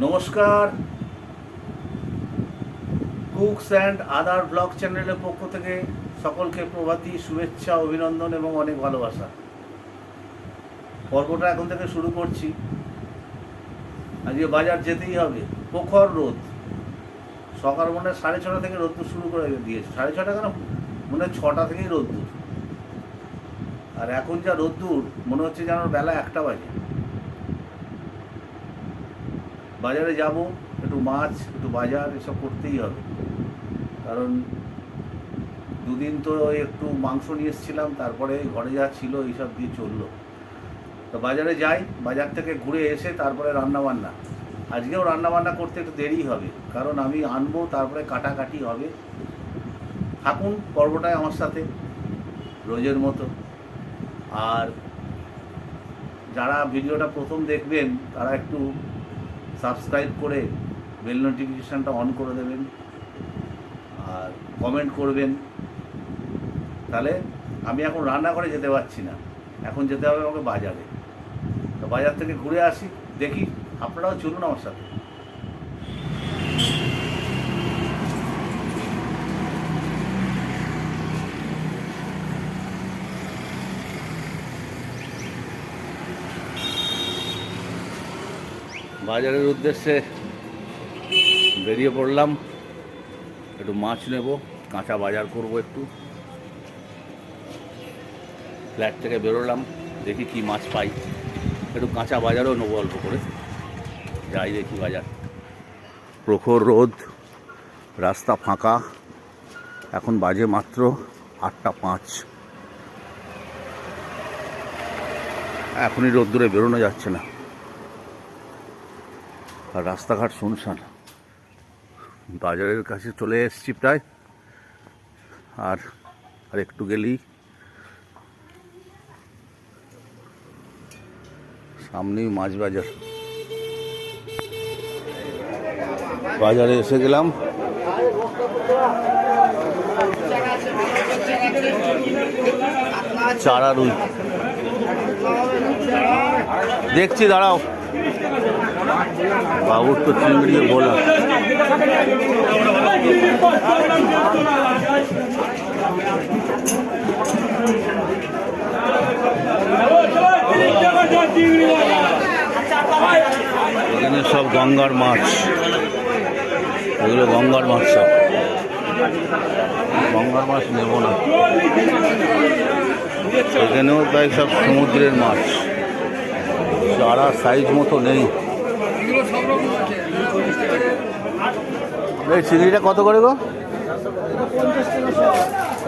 নমস্কার। Cooks and other blog চ্যানেলের পক্ষ থেকে সকলকে প্রভাতী শুভেচ্ছা, অভিনন্দন এবং অনেক ভালোবাসা। পর্বটা এখন থেকে শুরু করছি। আজকে বাজার যেতেই হবে। প্রখর রোদ। সকাল মনে হয় সাড়ে ছটা থেকে রোদ্দুর শুরু করে দিয়েছে। সাড়ে ছটা কেন? মনে হয় ছটা থেকেই রোদ্দুর। আর এখন যা রোদ্দুর, মনে হচ্ছে যেন বেলা একটা বাজে। বাজারে যাব, একটু মাছ, একটু বাজার, এসব করতেই হবে। কারণ দুদিন তো একটু মাংস নিয়ে এসেছিলাম, তারপরে ঘরে যা ছিল এইসব দিয়ে চলল। তো বাজারে যাই, বাজার থেকে ঘুরে এসে তারপরে রান্না বান্না আজকেও রান্না বান্না করতে একটু দেরি হবে, কারণ আমি আনব, তারপরে কাটাকাটি হবে। থাকুন, পর্বটায় আমার সাথে, রোজের মতো। আর যারা ভিডিওটা প্রথম দেখবেন, তারা একটু সাবস্ক্রাইব করে বেল নোটিফিকেশানটা অন করে দেবেন আর কমেন্ট করবেন। তাহলে আমি এখন রান্না করে যেতে পারছি না। এখন যেতে হবে আমাকে বাজারে। তো বাজার থেকে ঘুরে আসি, দেখি। আপনারাও চলুন আমার সাথে। বাজারের উদ্দেশ্যে বেরিয়ে পড়লাম। একটু মাছ নেব, কাঁচা বাজার করব একটু। ফ্ল্যাট থেকে বেরোলাম, দেখি কি মাছ পাই। একটু কাঁচা বাজারও নেব অল্প করে। যাই দেখি বাজার। প্রখর রোদ, রাস্তা ফাঁকা। এখন বাজে মাত্র আটটা পাঁচ। এখনই রোদ্দুরে বেরোনো যাচ্ছে না। আর রাস্তাঘাট শুনশান। বাজারের কাছে চলে এসেছি প্রায়। আর আর একটু গেলেই সামনেই মাছ বাজার। বাজারে এসে গেলাম। চারা রুই। দেখছি, দাঁড়াও। বাবুর তো চিংড়ি বলা এখানে সব গঙ্গার মাছ। এগুলো গঙ্গার মাছ সব। গঙ্গার মাছ নেব না। এখানেও প্রায় সব সমুদ্রের মাছ। চারা সাইজ মতো নেই। এই চিংড়িটা কত করে গো?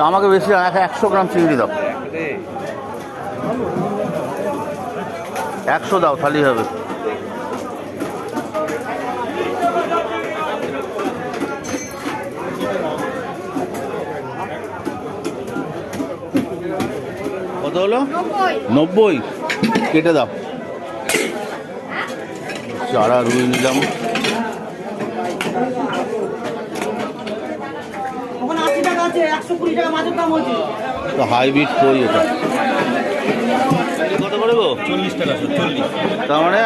আমাকে বেশি একশো গ্রাম চিংড়ি দাও। একশো দাও, তাহলেই হবে। কত হলো? নব্বই। কেটে দাও। চারা রুই নিলাম ওখানে আশি টাকা আছে একশো কুড়ি টাকা মাছের দাম হয়েছে তো হাইব্রিড কই এটা? কত করে গো? চল্লিশ টাকা চল্লিশ। তার মানে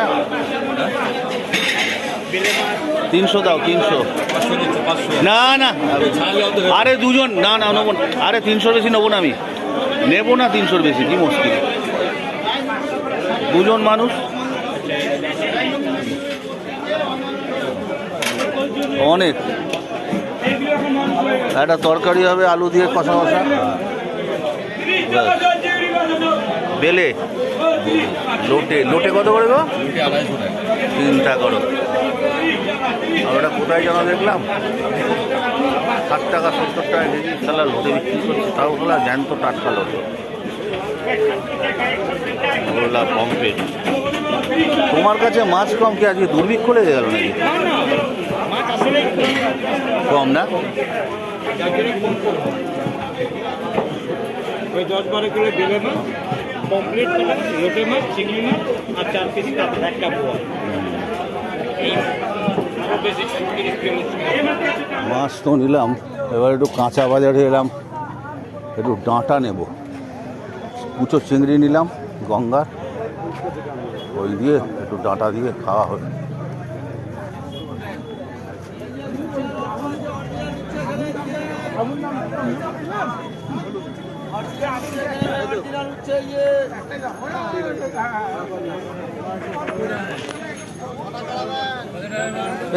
তিনশো দাও তিনশো। না না। আরে দুজন না না নেব না। আরে তিনশোর বেশি নেব না আমি। নেব না তিনশোর বেশি কি মুশকিল। দুজন মানুষ। অনেক। একটা তরকারি হবে, আলু দিয়ে কষা কষা। বেলে? লোটে। লোটে কত করে গো? চিন্তা করো। ওটা কোথায় যেন দেখলাম? ষাট টাকা, সত্তর টাকা কেজি। তাহলে লোটে বিক্রি করছে, তাও বলা জ্যান্ত টাটকা লোটো। তোমার কাছে মাছ কম কি আজকে দুর্ভিক্ষ লেগে গেল নাকি? কম না? ওই দশ বারো কিলো বেলে মাছ কমপ্লিট লোটে মাছ, চিংড়ি মাছ আর চার কাতলা, একটা পোয়া মাছ তো নিলাম, এবার একটু কাঁচা বাজারে এলাম, একটু ডাঁটা নেব। কুচো চিংড়ি নিলাম, গঙ্গার। ওই দিয়ে একটু ডাঁটা দিয়ে খাওয়া হবে।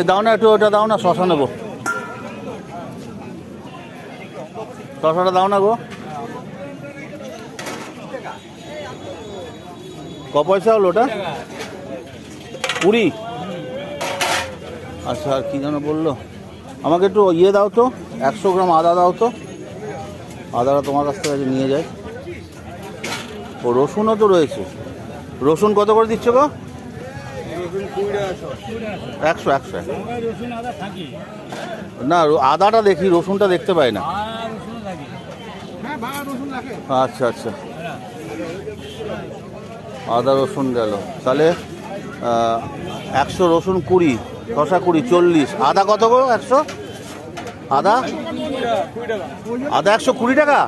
দাও না একটু, ওটা দাও না শশা নেব। শশাটা দাও না গো। ক পয়সা হলো ওটা? কুড়ি? আচ্ছা আর কি যেন বলল? আমাকে একটু ইয়ে দাও তো, একশো গ্রাম আদা দাও তো। আদাটা তোমার কাছ থেকে নিয়ে যাই। ও, রসুনও তো রয়েছে। রসুন কত করে দিচ্ছ গো? একশো একশো। না আদাটা দেখি, রসুনটা দেখতে পাই না। আচ্ছা আচ্ছা। আদা, রসুন গেল। তাহলে একশো, রসুন কুড়ি। শশা কুড়ি, চল্লিশ। আদা কত গো? একশো? আদা? আদা একশো কুড়ি টাকা?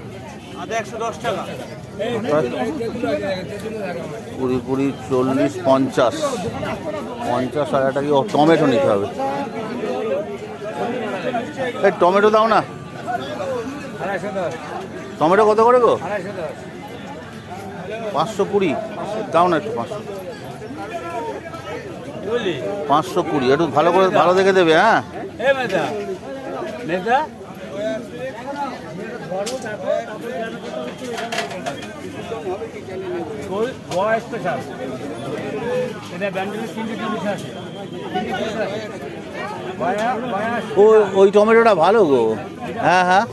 কুড়ি কুড়ি, চল্লিশ, পঞ্চাশ। পঞ্চাশ হাজার টাকা টমেটো নিতে হবে। এই, টমেটো দাও না। টমেটো কত করে গো? পাঁচশো কুড়ি। দাও না একটু, পাঁচশো। পাঁচশো কুড়ি। একটু ভালো করে ভালো দেখে দেবে হ্যাঁ? ওই টমেটোটা ভালো গো। হ্যাঁ হ্যাঁ।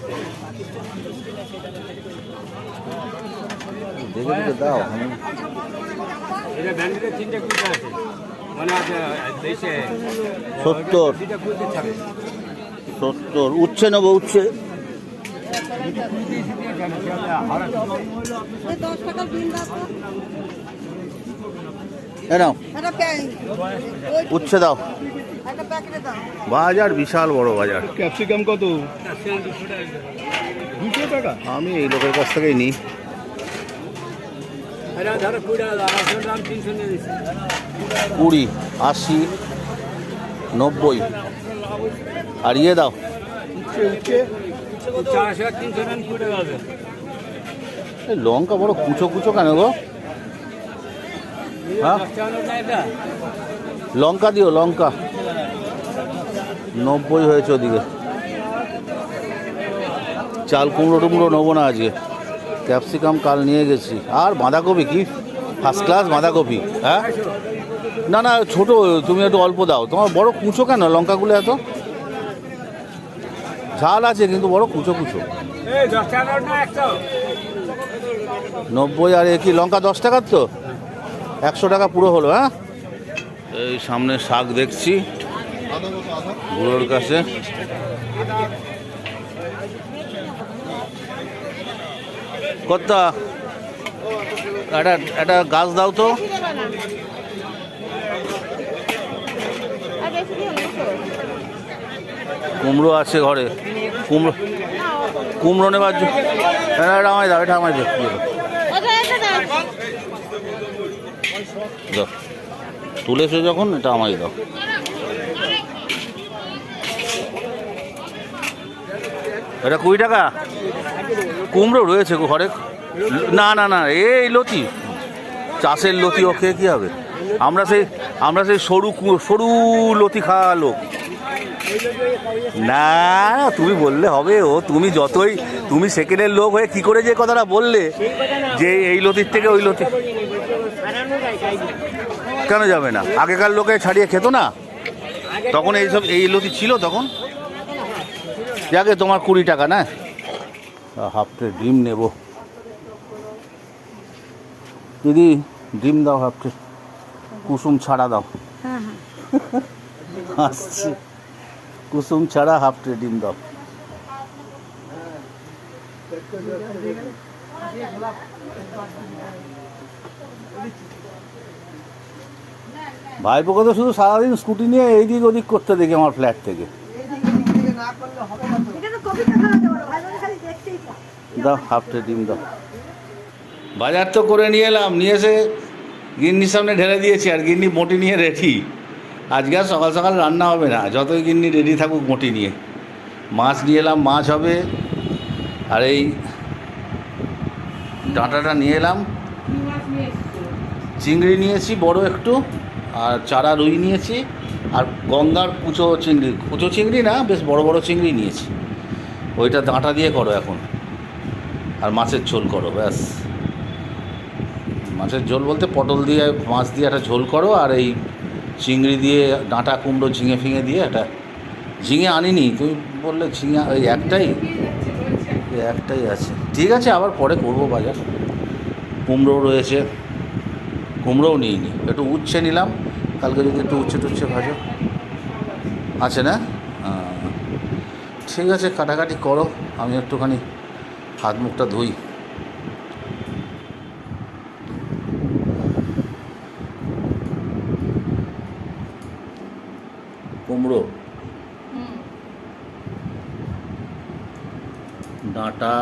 দেখে দাও। এটা ব্যান্ডেলের তিনটে কুইটা আছে। সত্তর। সত্তর। উচ্ছে নেব ওই উচ্ছে দাও। বাজার বিশাল বড় বাজার। ক্যাপসিকাম কত? দুশো টাকা? আমি এই লোকের কাছ থেকেই নিই। কুড়ি আশি নব্বই। আর ইয়ে দাও। লঙ্কা বড় কুচো কুচো কেন গো? হ্যাঁ? লঙ্কা দিও লঙ্কা। নব্বই হয়েছে ওদিকে। চাল কুমড়ো টুমড়ো নেব না আজকে। ক্যাপসিকাম কাল নিয়ে গেছি। আর বাঁধাকপি কি? ফার্স্ট ক্লাস বাঁধাকপি হ্যাঁ? না না ছোট তুমি একটু অল্প দাও। তোমার বড় কুচো কেন? লঙ্কাগুলো এত? ঝাল আছে কিন্তু বড় কুচো কুচো। নব্বই আর কি লঙ্কা দশ টাকার তো? একশো টাকা পুরো হলো হ্যাঁ? এই সামনে শাক দেখছি। বুড়োর কাছে। কর্তা একটা একটা গাছ দাও তো। কুমড়ো আছে ঘরে। কুমড়ো কুমড়ো নেবার জন্য এটা আমায় দাও এটা আমায় দাও। তুলেছো যখন এটা আমায় দাও। এটা কুড়ি টাকা? কুমড়ো রয়েছে ঘরে? না না না, এই লতি। চাষের লতি ও খেয়ে কী হবে? আমরা সেই আমরা সেই সরু সরু লতি খাওয়া লোক। না তুমি বললে হবে ও। তুমি যতই, তুমি সেকেন্ডের লোক হয়ে কি করে যে কথাটা বললে যে এই লতির থেকে ওই লতি। কেন যাবে না? আগেকার লোকে ছাড়িয়ে খেত না? তখন এইসব, এই লতি ছিল তখন? যাকে তোমার কুড়ি টাকা, না? হাফ প্লেট ডিম নেব। দিদি ডিম দাও হাফ প্লেট কুসুম ছাড়া দাও। আসছি। কুসুম ছাড়া হাফ প্লেট ডিম দাও। ভাইপোকে তো শুধু সারাদিন স্কুটি নিয়ে এই দিক ওদিক করতে দেখি আমার ফ্ল্যাট থেকে এটা তো কবিতা খাওয়াতে পারো ভাই ভাই খালি দেখতেই পাও দাও হাফ প্লেট ডিম দাও। বাজার তো করে নিয়ে এলাম, নিয়ে এসে গিন্নির সামনে ঢেলে দিয়েছি, আর গিন্নি মোটি নিয়ে রেডি আজকে আর সকাল সকাল রান্না হবে না, যতই গিন্নি রেডি থাকুক মোটি নিয়ে। মাছ নিয়ে এলাম, মাছ হবে, আর এই ডাঁটাটা নিয়ে এলাম। চিংড়ি নিয়েছি, বড় একটু, আর চারা রুই নিয়েছি, আর গঙ্গার কুচো চিংড়ি। কুচো চিংড়ি না, বেশ বড় বড় চিংড়ি নিয়েছি। ওইটা ডাঁটা দিয়ে করো এখন। আর মাছের ঝোল করো, ব্যাস। মাছের ঝোল বলতে পটল দিয়ে, মাছ দিয়ে একটা ঝোল করো, আর এই চিংড়ি দিয়ে, ডাঁটা কুমড়ো ঝিঙে ফিঙে দিয়ে একটা ঝিঙে আনিনি। তুমি বললে ঝিঙে ওই একটাই? একটাই আছে। ঠিক আছে, আবার পরে করব বাজার। কুমড়ো রয়েছে। কুমড়োও নিইনি। একটু উচ্ছে নিলাম। কালকে যদি একটু উচ্ছে টুচ্ছে ভাজো। আছে না? ঠিক আছে, কাটাকাটি করো। আমি একটুখানি হাত মুখটা ধুই। কুমড়ো। ডাঁটা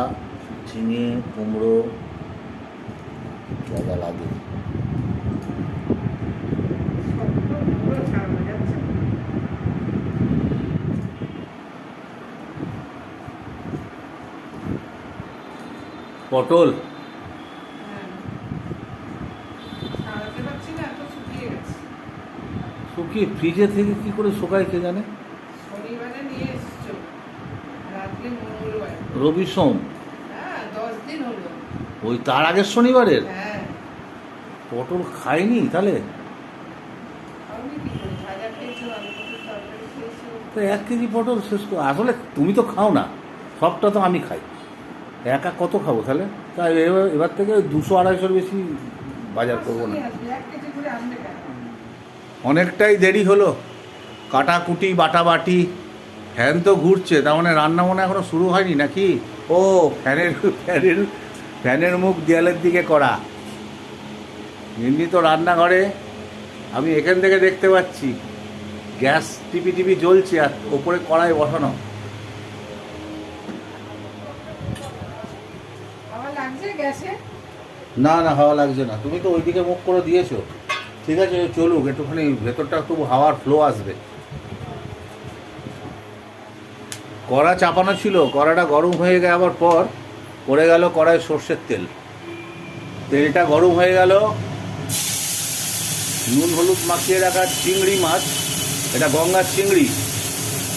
ঝিঙে কুমড়ো জায়গা লাগে পটল। শুকিয়ে ফ্রিজে থেকে কি করে শুকায় কে জানে? রবি সোম। ওই তার আগের শনিবারের? পটল খাইনি তাহলে? তো এক কেজি পটল শেষ আসলে তুমি তো খাও না, সবটা তো আমি খাই। একা কত খাব তাহলে? তাই এবার এবার থেকে দুশো আড়াইশোর বেশি বাজার করব না। অনেকটাই দেরি হলো। কাটাকুটি বাটাবাটি ফ্যান তো ঘুরছে তার মানে রান্না মনে এখনও শুরু হয়নি নাকি? ও। ফ্যানের ফ্যানের ফ্যানের মুখ দেয়ালের দিকে করা। এমনি তো রান্নাঘরে আমি এখান থেকে দেখতে পাচ্ছি। গ্যাস টিপি টিপি জ্বলছে আর ওপরে কড়াই বসানো আমার লাগছে গ্যাসে না না, হাওয়া লাগছে না। তুমি তো ওইদিকে মুখ করে দিয়েছ। ঠিক আছে, চলুক, একটুখানি ভেতরটা তবু হাওয়ার ফ্লো আসবে। কড়া চাপানো ছিল, কড়াটা গরম হয়ে যাওয়ার পর পড়ে গেল কড়াই সর্ষের তেল। তেলটা গরম হয়ে গেল। নুন হলুদ মাখিয়ে রাখা চিংড়ি মাছ। এটা গঙ্গার চিংড়ি।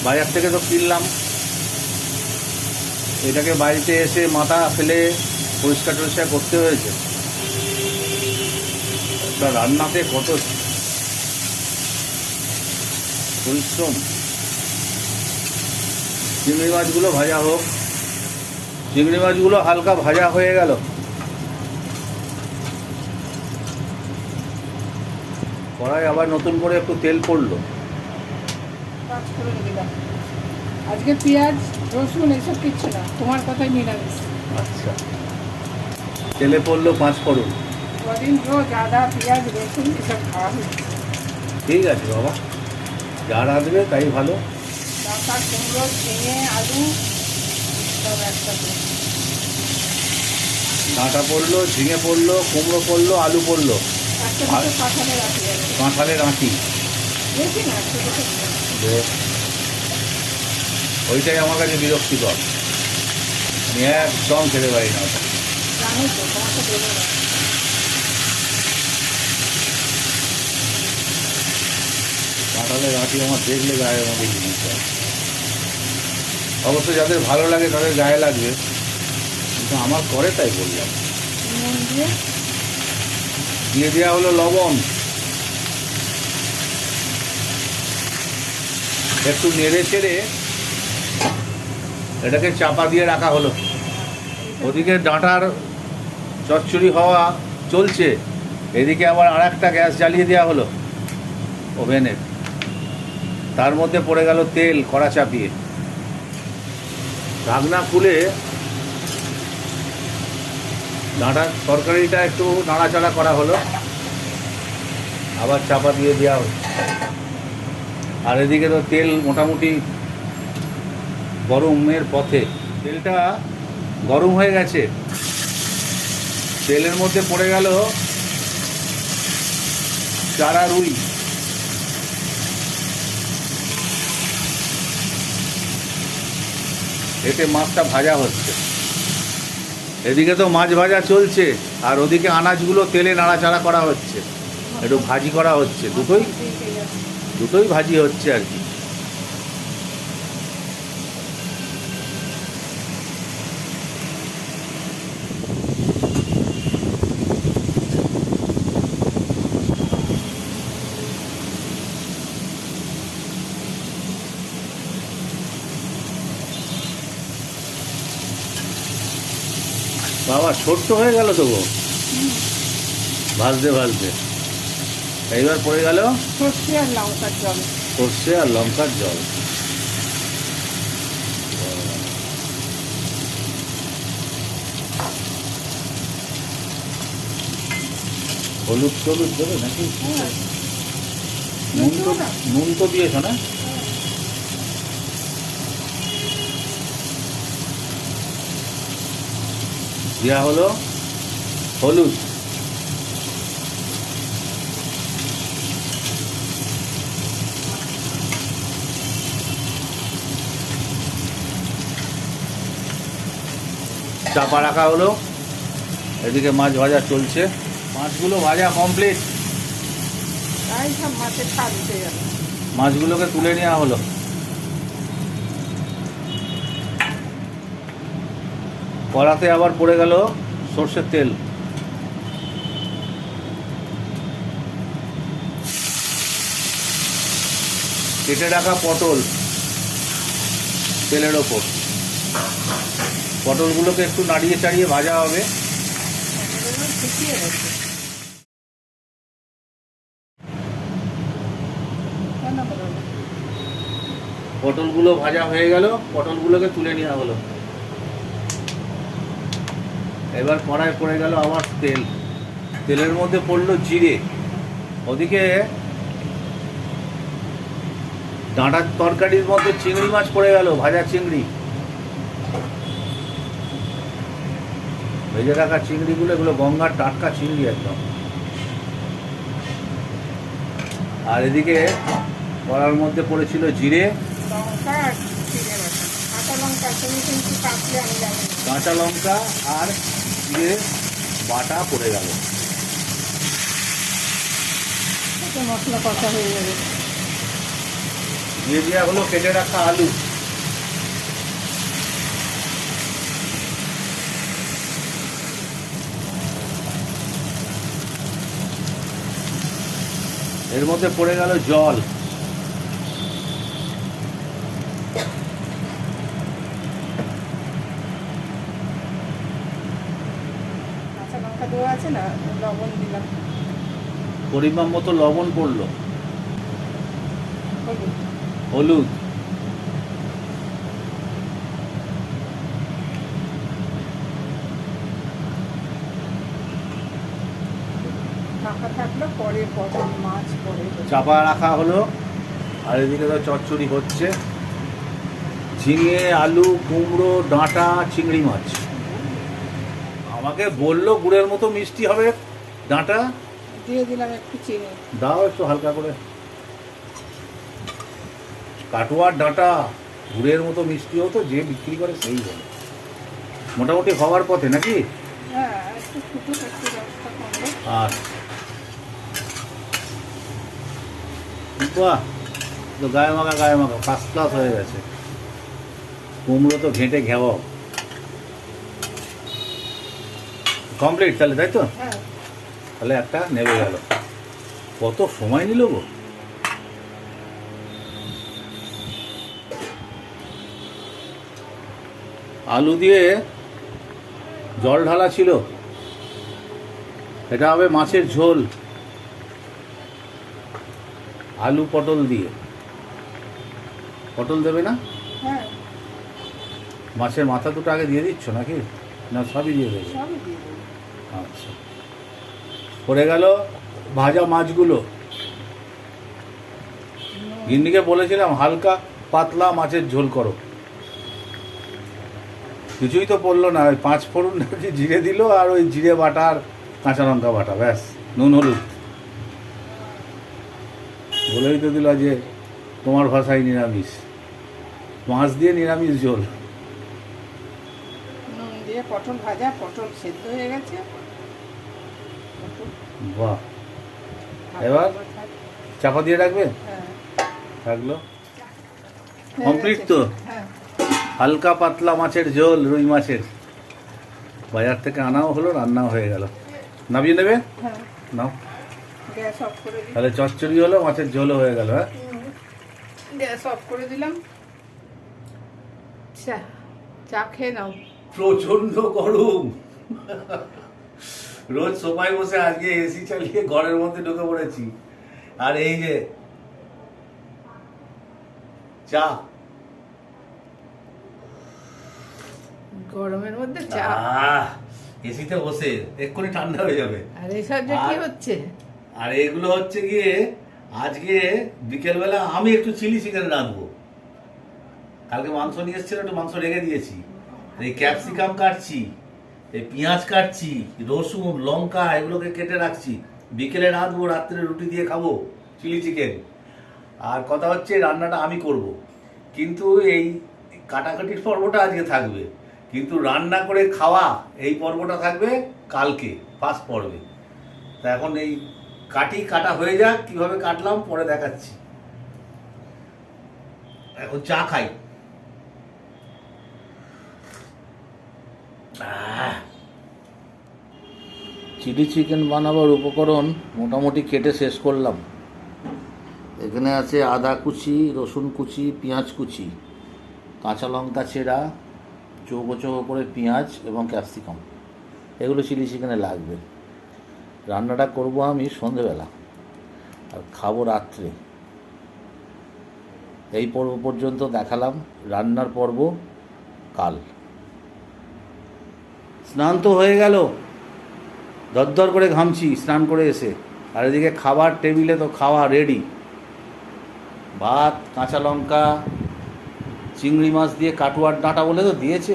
বাজার থেকে তো কিনলাম। এটাকে বাড়িতে এসে মাথা ফেলে পরিষ্কার টরিষ্কার করতে হয়েছে। একটা রান্নাতে কত পরিশ্রম? চিংড়ি মাছগুলো ভাজা হোক। চিংড়ি মাছগুলো হালকা ভাজা হয়ে গেল। কড়াই আবার নতুন করে একটু তেল পড়ল। আজকে পেঁয়াজ রসুন এসব কিচ্ছু না। তোমার কথাই নিরামিষ। আচ্ছা। তেলে পড়ল পাঁচ ফোড়ন। কদিন রোজ আদা পেঁয়াজ রসুন এসব খাওয়া হচ্ছে ঠিক আছে বাবা যা রাঁধবে তাই ভালো। ডাঁটা কুমড়ো ঝিঙে আলু সব একসাথে। ডাঁটা পড়ল ঝিঙে পড়ল কুমড়ো পড়ল আলু পড়ল। কাঁঠালের আঁটি। ওইটাই আমার কাছে বিরক্তিকর। আমি একদম খেতে পারি না ওটা। জানো তো তোমাকে দেবো না কাঁঠালের আঁটি আমার দেখলে গায়ের মধ্যে জিনিস হয় অবশ্য যাদের ভালো লাগে তাদের গায়ে লাগবে। কিন্তু আমার করে তাই বললাম। দিয়ে দেওয়া হলো লবণ। একটু নেড়ে চেড়ে এটাকে চাপা দিয়ে রাখা হলো। ওদিকে ডাঁটার চচ্চড়ি হওয়া চলছে। এদিকে আবার আর একটা গ্যাস জ্বালিয়ে দেওয়া হলো ওভেনের তার মধ্যে পড়ে গেল তেল, কড়া চাপিয়ে। ঢাকনা খুলে ডাঁটার তরকারিটা একটু নাড়াচাড়া করা হলো। আবার চাপা দিয়ে দেওয়া হলো। আর এদিকে তো তেল মোটামুটি গরমের পথে। তেলটা গরম হয়ে গেছে। তেলের মধ্যে পড়ে গেল চারা রুই। এতে মাছটা ভাজা হচ্ছে। এদিকে তো মাছ ভাজা চলছে, আর ওদিকে আনাজগুলো তেলে নাড়াচাড়া করা হচ্ছে। একটু ভাজি করা হচ্ছে, দুটোই? দুটোই ভাজি হচ্ছে আর কি। বাবা ছোট্ট হয়ে গেল তো গো। ভাজতে ভাজতে। এইবার পড়ে গেল? সর্ষে আর লঙ্কার জল। সর্ষে আর লঙ্কার জল। হলুদ টলুদ দেবে নাকি? হ্যাঁ। নুন তো? নুন তো দিয়েছ না? দেওয়া হলো হলুদ। চাপা রাখা হলো। এদিকে মাছ ভাজা চলছে। মাছগুলো ভাজা কমপ্লিট মাছগুলোকে তুলে নেওয়া হলো। কড়াতে আবার পড়ে গেল সর্ষের তেল। কেটে রাখা পটল তেলের ওপর। পটলগুলোকে একটু নাড়িয়ে চাড়িয়ে ভাজা হবে? পটলগুলো ভাজা হয়ে গেল, পটলগুলোকে তুলে নেওয়া হলো। এবার কড়ায় পড়ে গেল আবার তেল। তেলের মধ্যে পড়ল জিরে। ওদিকে ডাঁটার তরকারির মধ্যে চিংড়ি মাছ পড়ে গেল ভাজা চিংড়ি। ভেজে রাখা চিংড়িগুলো এগুলো গঙ্গার টাটকা চিংড়ি একদম। আর এদিকে কড়ার মধ্যে পড়েছিল জিরে। কাঁচা লঙ্কা আর জিরে বাটা পড়ে গেল। মশলা কষা হয়ে যাবে। দিয়ে দেওয়া হলো কেটে রাখা আলু। এর মধ্যে পড়ে গেল জল কাঁচা লঙ্কা দেওয়া আছে না লবণ দিলাম। পরিমাণ মতো লবণ পড়ল। হলুদ। চাপা রাখা হলো আর এদিকে তো চচ্চড়ি হচ্ছে। ঝিঙে আলু কুমড়ো ডাঁটা চিংড়ি মাছ। আমাকে বলল গুড়ের মতো মিষ্টি হবে ডাঁটা? দিয়ে দিলাম একটু চিনি। দাও একটু হালকা করে। কাটোয়ার ডাঁটা গুড়ের মতো মিষ্টি হতো যে বিক্রি করে সেই বলে। মোটামুটি হওয়ার পথে নাকি? হ্যাঁ আর বাহ তো গায়ে মাখা গায়ে মাখা ফার্স্ট ক্লাস হয়ে গেছে। কুমড়ো তো ঘেঁটে ঘেওয়া কমপ্লিট তাহলে তাই তো? হ্যাঁ। তাহলে একটা নেবে গেল। কত সময় নিল গো? আলু দিয়ে জল ঢালা ছিল। এটা হবে মাছের ঝোল। আলু পটল দিয়ে। পটল দেবে না? হ্যাঁ। মাছের মাথা দুটো আগে দিয়ে দিচ্ছ নাকি? না সবই দিয়ে দেবে? সবই দিয়ে দেবো। আচ্ছা। পড়ে গেল ভাজা মাছগুলো। গিন্নিকে বলেছিলাম, হালকা পাতলা মাছের ঝোল করো। কিছুই তো পড়ল না, ওই পাঁচ ফোড়ন নাকি জিরে দিল আর ওই জিরে বাটা আর কাঁচা লঙ্কা বাটা, ব্যাস, নুন, হলুদ। বলেই তো দিল যে তোমার ভাষায় নিরামিষ। মাছ দিয়ে নিরামিষ ঝোল। দিয়ে পটল ভাজা, পটল সেদ্ধ হয়ে গেছে। বাহ। এবার? চাপা দিয়ে রাখবে? হ্যাঁ থাকল। কমপ্লিট তো? হ্যাঁ হালকা পাতলা মাছের ঝোল রুই মাছের। বাজার থেকে আনাও হলো রান্নাও হয়ে গেল। নামিয়ে নেবে? হ্যাঁ নাও। গ্যাস অফ করে দিই তাহলে চচ্চড়ি হলো মাছের ঝোলও হয়ে গেল হ্যাঁ? গ্যাস অফ করে দিলাম। চা চা খেয়ে নাও। প্রচণ্ড গরম। রোজ সোফায় বসে আজকে এসি চালিয়ে ঘরের মধ্যে ঢুকে পড়েছি। আর এই যে চা। গরমের মধ্যে চা। এসিতে বসে এক্ষুনি ঠান্ডা হয়ে যাবে। আর এইসব যে কি হচ্ছে? আর এগুলো হচ্ছে গিয়ে আজকে বিকেলবেলা আমি একটু চিলি চিকেন রাঁধবো। কালকে মাংস নিয়ে এসেছিল একটু মাংস রেখে দিয়েছি। এই ক্যাপসিকাম কাটছি। এই পেঁয়াজ কাটছি, রসুন, লঙ্কা, এগুলোকে কেটে রাখছি। বিকেলে রাঁধবো, রাত্রে রুটি দিয়ে খাব, চিলি চিকেন। আর কথা হচ্ছে, রান্নাটা আমি করব। কিন্তু এই কাটাকাটির পর্বটা আজকে থাকবে। কিন্তু রান্না করে খাওয়া, এই পর্বটা থাকবে কালকে, ফার্স্ট পর্বে। তা এখন এই কাটি কাটা হয়ে যাক, কীভাবে কাটলাম, পরে দেখাচ্ছি। এখন চা খাই। চিলি চিকেন বানাবার উপকরণ মোটামুটি কেটে শেষ করলাম। এখানে আছে আদা কুচি, রসুন কুচি, পেঁয়াজ কুচি, কাঁচা লঙ্কা চেরা, চৌকো চৌকো করে পেঁয়াজ এবং ক্যাপসিকাম। এগুলো চিলি চিকেনে লাগবে। রান্নাটা করব আমি সন্ধেবেলা, আর খাব রাত্রে। এই পর্ব পর্যন্ত দেখালাম। রান্নার পর্ব কাল। স্নান তো হয়ে গেল। দরদর করে ঘামছি, স্নান করে এসে। আর এদিকে খাবার টেবিলে তো খাওয়া রেডি ভাত, কাঁচা লঙ্কা, চিংড়ি মাছ দিয়ে কাটুয়ার ডাঁটা বলে তো দিয়েছে।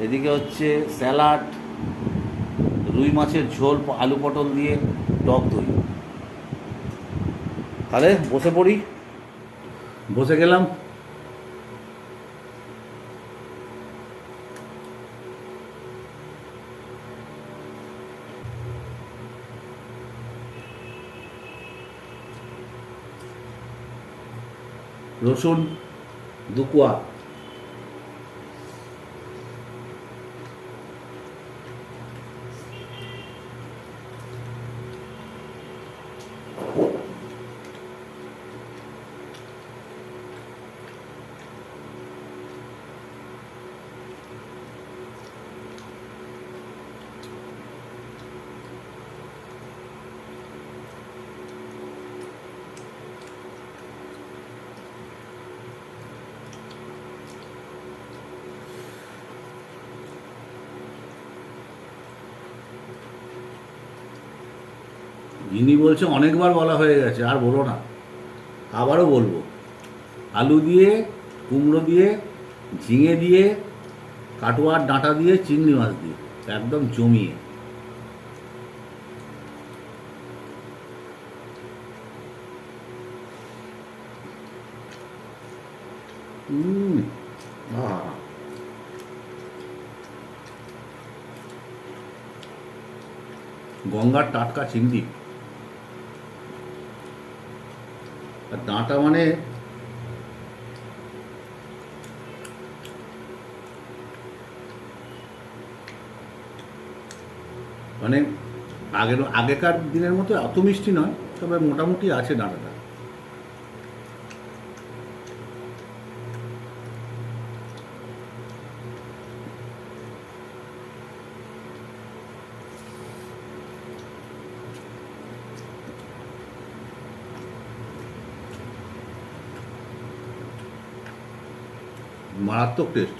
এদিকে হচ্ছে স্যালাড, রুই মাছের ঝোল, আলু পটল দিয়ে টক দই। তাহলে বসে পড়ি। বসে গেলাম। রসুন দুকুয়া ইনি বলছে, অনেকবার বলা হয়ে গেছে, আর বলো না। আবারও বলব, আলু দিয়ে, কুমড়ো দিয়ে, ঝিঙে দিয়ে, কাটোয়ার ডাঁটা দিয়ে, চিংড়ি মাছ দিয়ে, একদম জমিয়ে। গঙ্গার টাটকা চিংড়ি। আর ডাঁটা মানে মানে আগের আগেকার দিনের মতো এত মিষ্টি নয়, তবে মোটামুটি আছে ডাঁটাটা মারাত্মক টেস্ট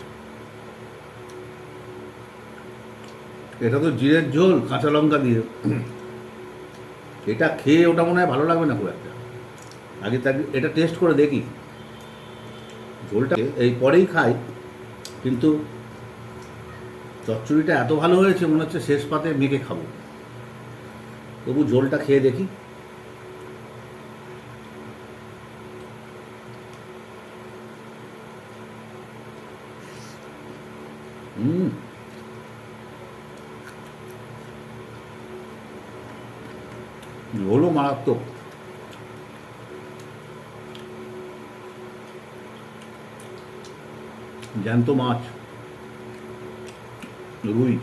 এটা তো জিরের ঝোল, কাঁচা লঙ্কা দিয়ে। এটা খেয়ে ওটা মনে হয় ভালো লাগবে না খুব একটা। আগে তাকে এটা টেস্ট করে দেখি। ঝোলটা এই পরেই খাই, কিন্তু চচ্চড়িটা এত ভালো হয়েছে মনে হচ্ছে শেষ পাতে মেখে খাব। তবু ঝোলটা খেয়ে দেখি। হুম হলো মারাত্মক জ্যান্ত মাছ রুই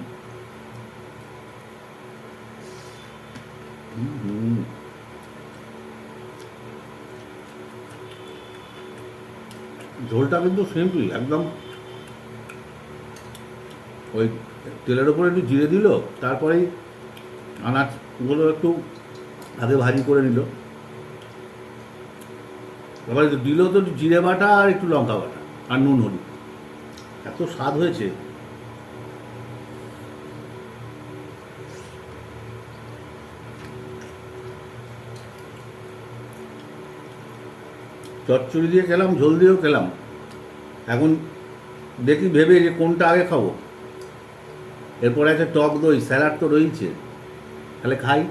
ঝোলটা কিন্তু সিম্পল একদম ওই তেলের ওপরে একটু জিরে দিল, তারপরেই আনাজগুলো একটু আগে ভাজি করে নিল। এবারে দিল তো জিরে বাটা আর একটু লঙ্কা বাটা আর নুন হলুদ। এত স্বাদ হয়েছে। চচ্চড়ি দিয়ে খেলাম, ঝোল দিয়েও খেলাম। এখন দেখি ভেবে যে কোনটা আগে খাব। এরপরে আছে টক দই স্যালাড তো রয়েছে তাহলে খাই।